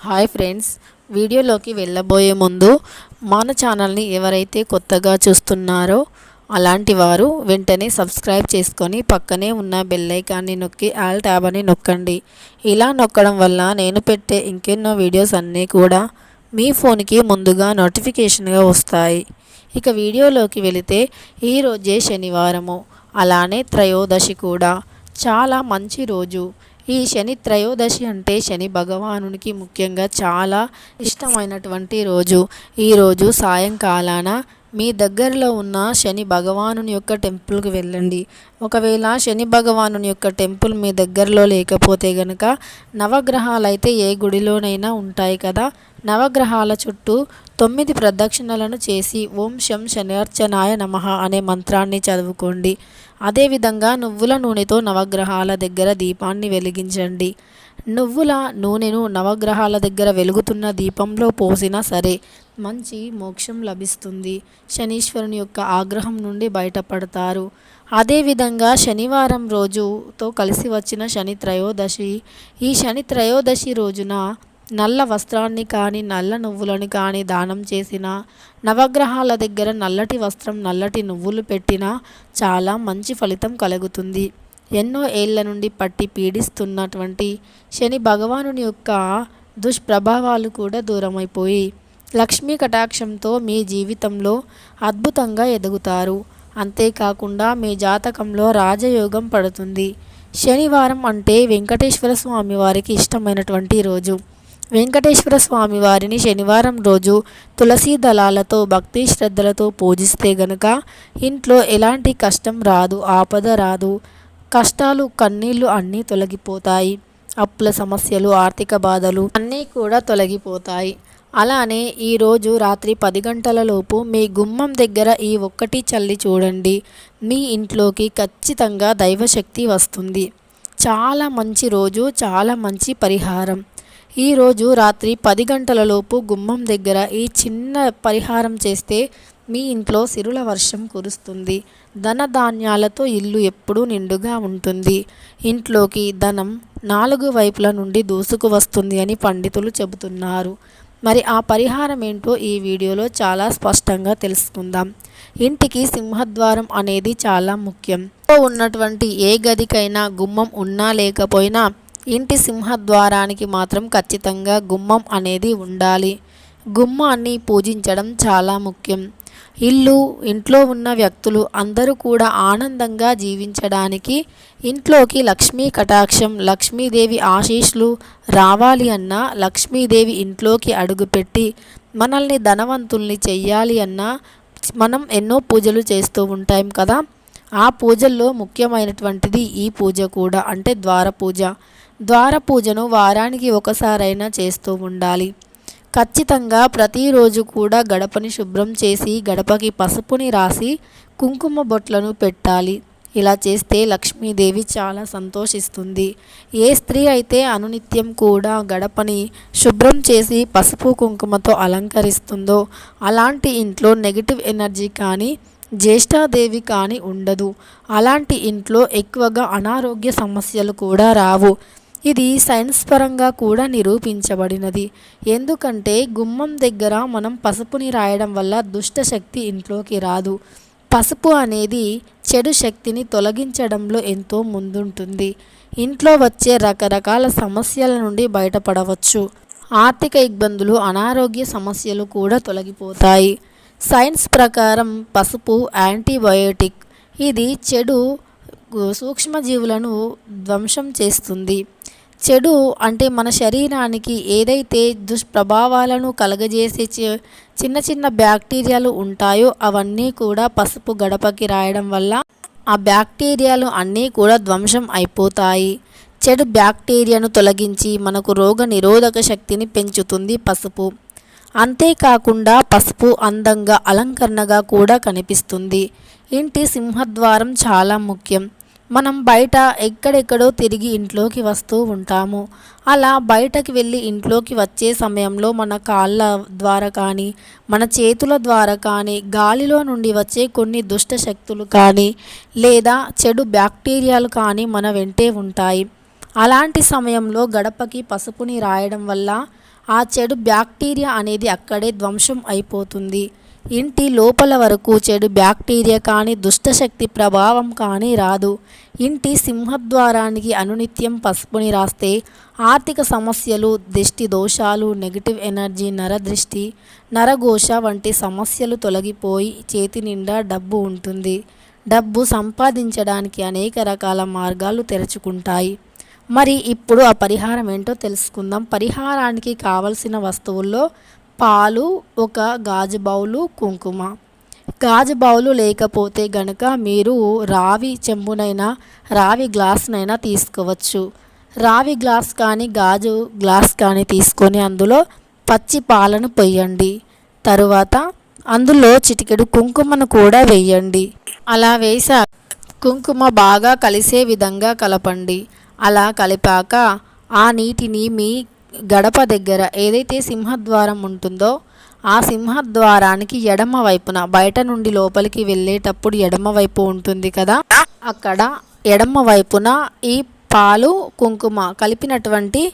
Hi friends వీడియోలోకి వెళ్ళబోయే ముందు మన ఛానల్ని ఎవరైతే కొత్తగా చూస్తున్నారో అలాంటి వారు వెంటనే సబ్స్క్రైబ్ చేసుకొని పక్కనే ఉన్న బెల్లైకాన్ని నొక్కి ఆల్ ట్యాబ్ అని నొక్కండి. ఇలా నొక్కడం వల్ల నేను పెట్టే ఇంకెన్నో వీడియోస్ అన్నీ కూడా మీ ఫోన్కి ముందుగా నోటిఫికేషన్గా వస్తాయి. ఇక వీడియోలోకి వెళితే ఈరోజే శనివారము. అలానే త్రయోదశి కూడా. చాలా మంచి రోజు. ఈ శని త్రయోదశి అంటే శని భగవానునికి ముఖ్యంగా చాలా ఇష్టమైనటువంటి రోజు. ఈరోజు సాయంకాలాన మీ దగ్గరలో ఉన్న శని భగవానుని యొక్క టెంపుల్కి వెళ్ళండి. ఒకవేళ శని భగవానుని యొక్క టెంపుల్ మీ దగ్గరలో లేకపోతే గనక నవగ్రహాలైతే ఏ గుడిలోనైనా ఉంటాయి కదా. నవగ్రహాల చుట్టూ తొమ్మిది ప్రదక్షిణలను చేసి ఓం శం శనిర్చనాయ నమ అనే మంత్రాన్ని చదువుకోండి. అదేవిధంగా నువ్వుల నూనెతో నవగ్రహాల దగ్గర దీపాన్ని వెలిగించండి. నువ్వుల నూనెను నవగ్రహాల దగ్గర వెలుగుతున్న దీపంలో పోసినా సరే మంచి మోక్షం లభిస్తుంది. శనీశ్వరుని యొక్క ఆగ్రహం నుండి బయటపడతారు. అదేవిధంగా శనివారం రోజుతో కలిసి వచ్చిన శని త్రయోదశి ఈ శని త్రయోదశి రోజున నల్ల వస్త్రాన్ని కానీ నల్ల నువ్వులను కానీ దానం చేసిన నవగ్రహాల దగ్గర నల్లటి వస్త్రం నల్లటి నువ్వులు పెట్టినా చాలా మంచి ఫలితం కలుగుతుంది. ఎన్నో ఏళ్ళ నుండి పట్టి పీడిస్తున్నటువంటి శని భగవానుని యొక్క దుష్ప్రభావాలు కూడా దూరమైపోయి లక్ష్మీ కటాక్షంతో మీ జీవితంలో అద్భుతంగా ఎదుగుతారు. అంతేకాకుండా మీ జాతకంలో రాజయోగం పడుతుంది. శనివారం అంటే వెంకటేశ్వర స్వామి వారికి ఇష్టమైనటువంటి రోజు. వెంకటేశ్వర స్వామి వారిని శనివారం రోజు తులసీ దళాలతో భక్తి శ్రద్ధలతో పూజిస్తే గనుక ఇంట్లో ఎలాంటి కష్టం రాదు ఆపద రాదు. కష్టాలు కన్నీళ్ళు అన్నీ తొలగిపోతాయి. అప్పుల సమస్యలు ఆర్థిక బాధలు అన్నీ కూడా తొలగిపోతాయి. అలానే ఈరోజు రాత్రి పది గంటలలోపు మీ గుమ్మం దగ్గర ఈ ఒక్కటి చల్లి చూడండి. మీ ఇంట్లోకి ఖచ్చితంగా దైవశక్తి వస్తుంది. చాలా మంచి రోజు చాలా మంచి పరిహారం. ఈరోజు రాత్రి పది గంటలలోపు గుమ్మం దగ్గర ఈ చిన్న పరిహారం చేస్తే మీ ఇంట్లో సిరుల వర్షం కురుస్తుంది. ధనధాన్యాలతో ఇల్లు ఎప్పుడూ నిండుగా ఉంటుంది. ఇంట్లోకి ధనం నాలుగు వైపుల నుండి దూసుకు వస్తుంది అని పండితులు చెబుతున్నారు. మరి ఆ పరిహారం ఏంటో ఈ వీడియోలో చాలా స్పష్టంగా తెలుసుకుందాం. ఇంటికి సింహద్వారం అనేది చాలా ముఖ్యం. ఉన్నటువంటి ఏ గదికైనా గుమ్మం ఉన్నా లేకపోయినా ఇంటి సింహద్వారానికి మాత్రం ఖచ్చితంగా గుమ్మం అనేది ఉండాలి. గుమ్మాన్ని పూజించడం చాలా ముఖ్యం. ఇల్లు ఇంట్లో ఉన్న వ్యక్తులు అందరూ కూడా ఆనందంగా జీవించడానికి ఇంట్లోకి లక్ష్మీ కటాక్షం లక్ష్మీదేవి ఆశీస్సులు రావాలి అన్నా లక్ష్మీదేవి ఇంట్లోకి అడుగుపెట్టి మనల్ని ధనవంతుల్ని చెయ్యాలి అన్నా మనం ఎన్నో పూజలు చేస్తూ ఉంటాం కదా. ఆ పూజల్లో ముఖ్యమైనటువంటిది ఈ పూజ కూడా అంటే ద్వార పూజ. ద్వార పూజను వారానికి ఒకసారైనా చేస్తూ ఉండాలి. ఖచ్చితంగా ప్రతిరోజు కూడా గడపని శుభ్రం చేసి గడపకి పసుపుని రాసి కుంకుమ బొట్లను పెట్టాలి. ఇలా చేస్తే లక్ష్మీదేవి చాలా సంతోషిస్తుంది. ఏ స్త్రీ అయితే అనునిత్యం కూడా గడపని శుభ్రం చేసి పసుపు కుంకుమతో అలంకరిస్తుందో అలాంటి ఇంట్లో నెగిటివ్ ఎనర్జీ కానీ జ్యేష్ఠాదేవి కానీ ఉండదు. అలాంటి ఇంట్లో ఎక్కువగా అనారోగ్య సమస్యలు కూడా రావు. ఇది సైన్స్ పరంగా కూడా నిరూపించబడినది. ఎందుకంటే గుమ్మం దగ్గర మనం పసుపుని రాయడం వల్ల దుష్ట శక్తి ఇంట్లోకి రాదు. పసుపు అనేది చెడు శక్తిని తొలగించడంలో ఎంతో ముందుంటుంది. ఇంట్లో వచ్చే రకరకాల సమస్యల నుండి బయటపడవచ్చు. ఆర్థిక ఇబ్బందులు అనారోగ్య సమస్యలు కూడా తొలగిపోతాయి. సైన్స్ ప్రకారం పసుపు యాంటీబయోటిక్. ఇది చెడు సూక్ష్మజీవులను ధ్వంసం చేస్తుంది. చెడు అంటే మన శరీరానికి ఏదైతే దుష్ప్రభావాలను కలగజేసే చిన్న చిన్న బ్యాక్టీరియాలు ఉంటాయో అవన్నీ కూడా పసుపు గడపకి రాయడం వల్ల ఆ బ్యాక్టీరియాలు అన్నీ కూడా ధ్వంసం అయిపోతాయి. చెడు బ్యాక్టీరియాను తొలగించి మనకు రోగ నిరోధక శక్తిని పెంచుతుంది పసుపు. అంతేకాకుండా పసుపు అందంగా అలంకరణగా కూడా కనిపిస్తుంది. ఇంటి సింహద్వారం చాలా ముఖ్యం. మనం బయట ఎక్కడెక్కడో తిరిగి ఇంట్లోకి వస్తూ ఉంటాము. అలా బయటకు వెళ్ళి ఇంట్లోకి వచ్చే సమయంలో మన కాళ్ళ ద్వారా కానీ మన చేతుల ద్వారా కానీ గాలిలో నుండి వచ్చే కొన్ని దుష్ట శక్తులు కానీ లేదా చెడు బ్యాక్టీరియాలు కానీ మన వెంటే ఉంటాయి. అలాంటి సమయంలో గడపకి పసుపుని రాయడం వల్ల ఆ చెడు బ్యాక్టీరియా అనేది అక్కడే ధ్వంసం అయిపోతుంది. ఇంటి లోపల వరకు చెడు బ్యాక్టీరియా కానీ దుష్టశక్తి ప్రభావం కానీ రాదు. ఇంటి సింహద్వారానికి అనునిత్యం పసుపుని రాస్తే ఆర్థిక సమస్యలు దిష్టి దోషాలు నెగిటివ్ ఎనర్జీ నరదృష్టి నరఘోష వంటి సమస్యలు తొలగిపోయి చేతి నిండా డబ్బు ఉంటుంది. డబ్బు సంపాదించడానికి అనేక రకాల మార్గాలు తెరుచుకుంటాయి. మరి ఇప్పుడు ఆ పరిహారం ఏంటో తెలుసుకుందాం. పరిహారానికి కావలసిన వస్తువుల్లో పాలు ఒక గాజు బౌలు కుంకుమ. గాజు బౌలు లేకపోతే గనక మీరు రావి చెంబునైనా రావి గ్లాస్నైనా తీసుకోవచ్చు. రావి గ్లాస్ కానీ గాజు గ్లాస్ కానీ తీసుకొని అందులో పచ్చి పాలను పొయ్యండి. తరువాత అందులో చిటికెడు కుంకుమను కూడా వేయండి. అలా వేసా కుంకుమ బాగా కలిసే విధంగా కలపండి. అలా కలిపాక ఆ నీటిని మీ గడప దగ్గర ఏదైతే సింహద్వారం ఉంటుందో ఆ సింహద్వారానికి ఎడమ వైపున బయట నుండి లోపలికి వెళ్ళేటప్పుడు ఎడమ వైపు ఉంటుంది కదా? అక్కడ ఎడమ వైపున ఈ పాలు కుంకుమ కలిపినటువంటి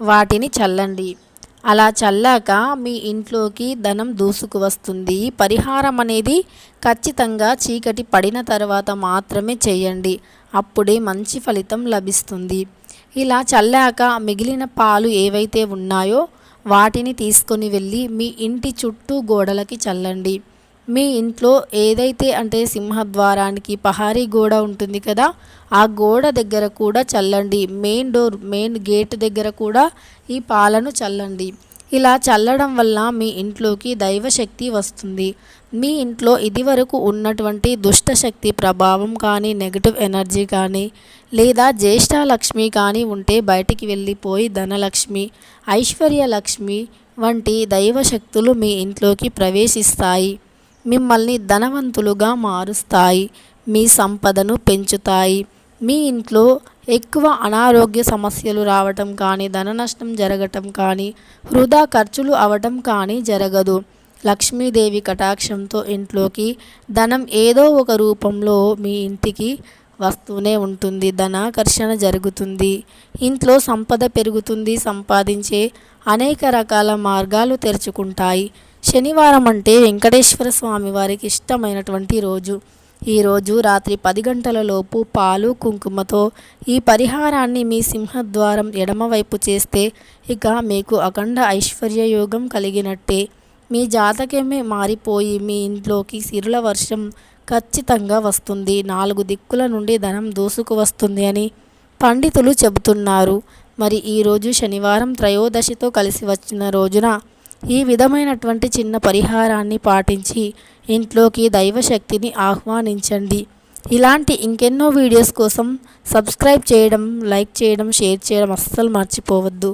వాటిని చల్లండి. అలా చల్లాక మీ ఇంట్లోకి ధనం దూసుకు వస్తుంది. పరిహారం అనేది ఖచ్చితంగా చీకటి పడిన తర్వాత మాత్రమే చేయండి. అప్పుడే మంచి ఫలితం లభిస్తుంది. ఇలా చల్లాక మిగిలిన పాలు ఏవైతే ఉన్నాయో వాటిని తీసుకొని వెళ్ళి మీ ఇంటి చుట్టూ గోడలకి చల్లండి. మీ ఇంట్లో ఏదైతే అంటే సింహద్వారానికి పహారీ గోడ ఉంటుంది కదా ఆ గోడ దగ్గర కూడా చల్లండి. మెయిన్ డోర్ మెయిన్ గేట్ దగ్గర కూడా ఈ పాలను చల్లండి. ఇలా చల్లడం వల్ల మీ ఇంట్లోకి దైవశక్తి వస్తుంది. మీ ఇంట్లో ఇదివరకు ఉన్నటువంటి దుష్టశక్తి ప్రభావం కానీ నెగిటివ్ ఎనర్జీ కానీ లేదా జ్యేష్ఠలక్ష్మి కానీ ఉంటే బయటికి వెళ్ళిపోయి ధనలక్ష్మి ఐశ్వర్యలక్ష్మి వంటి దైవశక్తులు మీ ఇంట్లోకి ప్రవేశిస్తాయి. మిమ్మల్ని ధనవంతులుగా మారుస్తాయి. మీ సంపదను పెంచుతాయి. మీ ఇంట్లో ఎక్కువ అనారోగ్య సమస్యలు రావటం కానీ ధన నష్టం జరగటం కానీ వృధా ఖర్చులు అవటం కానీ జరగదు. లక్ష్మీదేవి కటాక్షంతో ఇంట్లోకి ధనం ఏదో ఒక రూపంలో మీ ఇంటికి వస్తూనే ఉంటుంది. ధనాకర్షణ జరుగుతుంది. ఇంట్లో సంపద పెరుగుతుంది. సంపాదించే అనేక రకాల మార్గాలు తెరుచుకుంటాయి. శనివారం అంటే వెంకటేశ్వర స్వామి వారికి ఇష్టమైనటువంటి రోజు. ఈరోజు రాత్రి పది గంటల లోపు పాలు కుంకుమతో ఈ పరిహారాన్ని మీ సింహద్వారం ఎడమవైపు చేస్తే ఇక మీకు అఖండ ఐశ్వర్యయోగం కలిగినట్టే. మీ జాతకమే మారిపోయి మీ ఇంట్లోకి సిరుల వర్షం ఖచ్చితంగా వస్తుంది. నాలుగు దిక్కుల నుండి ధనం దూసుకు వస్తుంది అని పండితులు చెబుతున్నారు. మరి ఈరోజు శనివారం త్రయోదశితో కలిసి వచ్చిన రోజున ఈ విధమైనటువంటి చిన్న పరిహారాన్ని పాటించి ఇంట్లోకి దైవశక్తిని ఆహ్వానించండి. ఇలాంటి ఇంకెన్నో వీడియోస్ కోసం సబ్స్క్రైబ్ చేయడం లైక్ చేయడం షేర్ చేయడం అస్సలు మర్చిపోవద్దు.